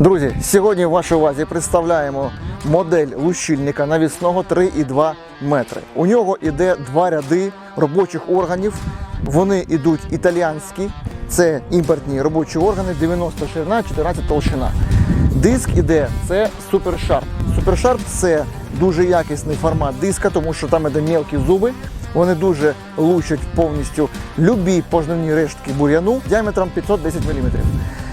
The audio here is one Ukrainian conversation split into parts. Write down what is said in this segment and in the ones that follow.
Друзі, сьогодні в вашій увазі представляємо модель лущильника навісного 3,2 метри. У нього іде два ряди робочих органів. Вони йдуть італіянські, це імпортні робочі органи, 90 ширина, 14 толщина. Диск іде це супершарп. Супершарп це дуже якісний формат диска, тому що там іде мелкі зуби. Вони дуже лучать повністю любі пожнивні рештки бур'яну діаметром 510 мм.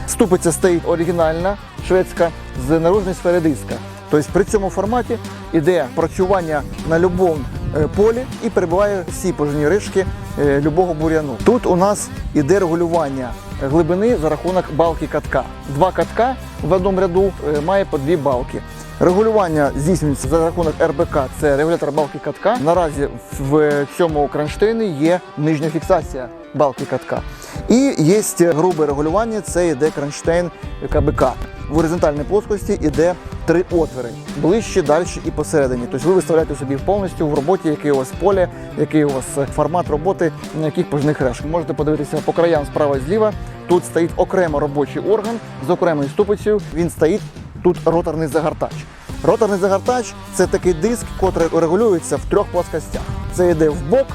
Ступиця стоїть оригінальна, шведська з наружної сфери диска. Тобто при цьому форматі іде працювання на будь-якому полі і перебуває всі пожежні ришки е, любого бур'яну. Тут у нас іде регулювання глибини за рахунок балки катка. Два катка в одному ряду е, має по дві балки. Регулювання здійснюється за рахунок РБК, це регулятор балки катка. Наразі в цьому кронштейні є нижня фіксація балки катка. І є грубе регулювання, це йде кронштейн КБК. В горизонтальній плоскості йде три отвори ближче, далі і посередині. Тобто ви виставляєте собі повністю в роботі, яке у вас поле, який у вас формат роботи, на яких пожних решт. Можете подивитися по краям справа і зліва. Тут стоїть окремо робочий орган з окремою ступицею. Він стоїть тут роторний загортач. Роторний загортач це такий диск, який регулюється в трьох плоскостях. Це йде в бок,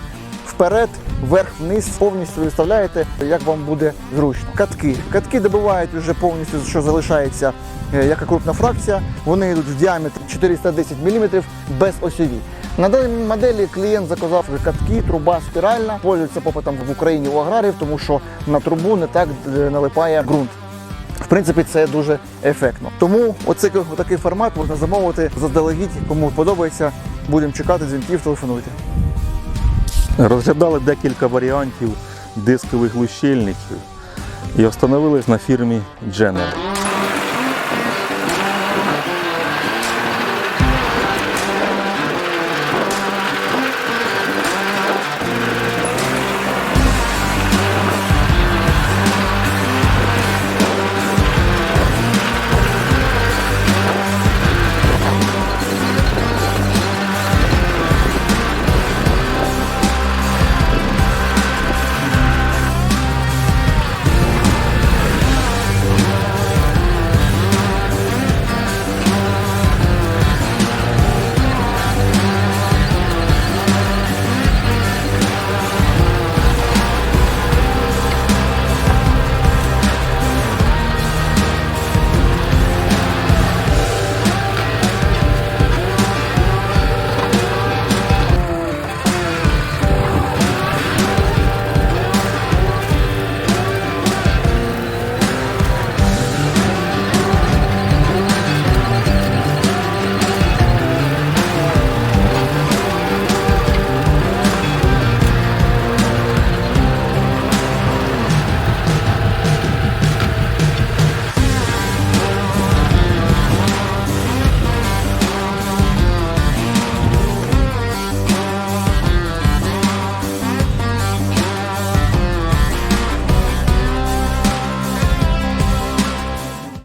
вперед, вверх, вниз, повністю виставляєте, як вам буде зручно. Катки. Катки добивають вже повністю, що залишається е, яка крупна фракція. Вони йдуть в діаметрі 410 мм без осьові. На даній моделі клієнт заказав катки, труба спіральна, пользується попитом в Україні у аграрів, тому що на трубу не так е, налипає ґрунт. В принципі, це дуже ефектно. Тому оцей такий формат можна замовити заздалегідь. Кому подобається, будемо чекати дзвінків, телефонуйте. Розглядали декілька варіантів дискових лущильників і остановились на фірмі Jenner.